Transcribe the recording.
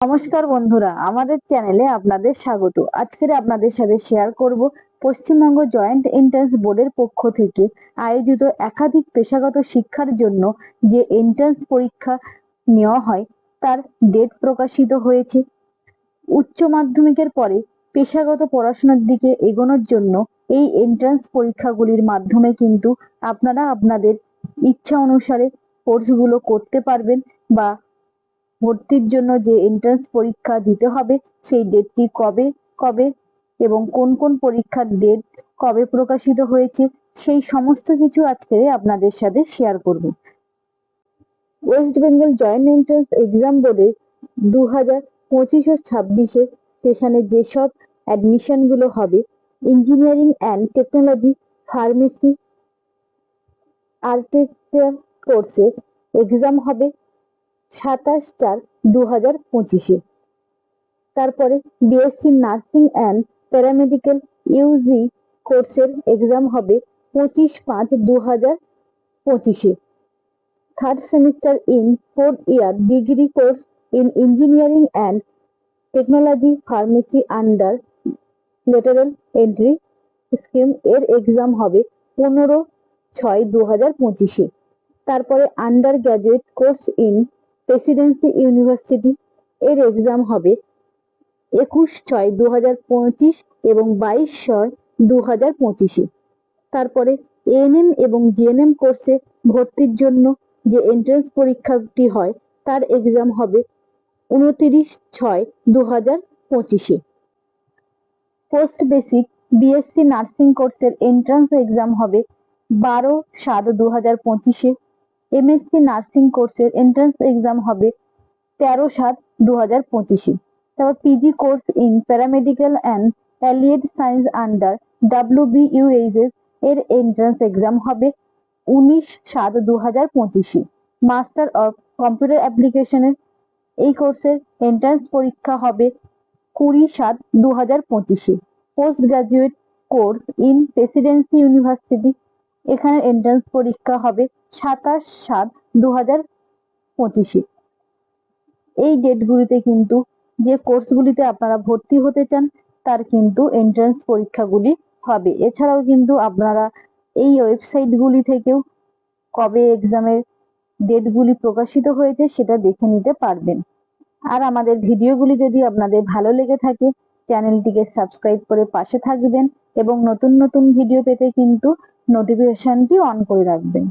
নমস্কার বন্ধুরা, আমাদের চ্যানেলে আপনাদের স্বাগত। আজকের আপনাদের সাথে শেয়ার করব পশ্চিমবঙ্গ জয়েন্ট এন্ট্রান্স বোর্ডের পক্ষ থেকে আয়োজিত একাধিক পেশাগত শিক্ষার জন্য যে এন্ট্রান্স পরীক্ষা নেওয়া হয়, তার ডেট প্রকাশিত হয়েছে। উচ্চ মাধ্যমিকের পরে পেশাগত পড়াশোনার দিকে এগোনোর জন্য এই এন্ট্রান্স পরীক্ষাগুলির মাধ্যমে কিন্তু আপনারা আপনাদের ইচ্ছা অনুসারে কোর্সগুলো করতে পারবেন বা ভর্তির জন্য যে এন্ট্রান্স পরীক্ষা দিতে হবে, সেই ডেটটি কবে কবে এবং কোন কোন পরীক্ষার ডেট কবে প্রকাশিত হয়েছে, সেই সমস্ত কিছু আজকে আপনাদের সাথে শেয়ার করব। West Bengal joint entrance exam বোর্ডে দু হাজার পঁচিশ ও ছাব্বিশে সেশনে যেসব অ্যাডমিশনগুলো হবে engineering and technology pharmacy architecture কোর্সে এক্সাম হবে। সাতাশ চার দু হাজার পঁচিশে। তারপরে BSc nursing and paramedical UG কোর্সের এক্সাম হবে পঁচিশ পাঁচ দু হাজার পঁচিশে। Third semester in fourth year degree course in engineering and technology pharmacy under lateral entry scheme এর এক্সাম হবে পনেরো ছয় দু হাজার পঁচিশে। তারপরে undergraduate course in Presidency University এর এক্সাম হবে একুশ ছয় দু পঁচিশ এবং বাইশ ছয় দু হাজার পঁচিশে। তারপরে এএনএম এবং জিএনএম কোর্সে ভর্তির জন্য যে এন্ট্রান্স পরীক্ষাটি হয়, তার এক্সাম হবে উনতিরিশ ছয় দু হাজার পঁচিশে পোস্ট বেসিক বিএসসি নার্সিং কোর্সের এন্ট্রান্স এক্সাম হবে বারো সাত দু হাজার পঁচিশে। এমএসসি নার্সিং কোর্সের এন্ট্রান্স এক্সাম হবে তেরো সাত দু হাজার পঁচিশে। তারপর PG course in paramedical and allied science under WBUHS এর এন্ট্রান্স এক্সাম হবে উনিশ সাত দু হাজার পঁচিশে মাস্টার অফ কম্পিউটার অ্যাপ্লিকেশনের এই কোর্সের এন্ট্রান্স পরীক্ষা হবে কুড়ি সাত দু হাজার পঁচিশে। Postgraduate course in Presidency University এখানে এন্ট্রান্স পরীক্ষা হবে সাতাশ সাত দু হাজার পঁচিশে। এই ডেটগুলিতে কিন্তু যে কোর্সগুলিতে আপনারা ভর্তি হতে চান, তার কিন্তু এন্ট্রান্স পরীক্ষাগুলি হবে। এছাড়াও কিন্তু আপনারা এই ওয়েবসাইটগুলি থেকেও কবে এক্সামের ডেটগুলি প্রকাশিত হয়েছে সেটা দেখে নিতে পারবেন। আর আমাদের ভিডিওগুলি যদি আপনাদের ভালো লেগে থাকে চ্যানেলটিকে সাবস্ক্রাইব করে পাশে থাকবেন এবং নতুন নতুন ভিডিও পেতে কিন্তু নোটিফিকেশনটি অন করে রাখবেন।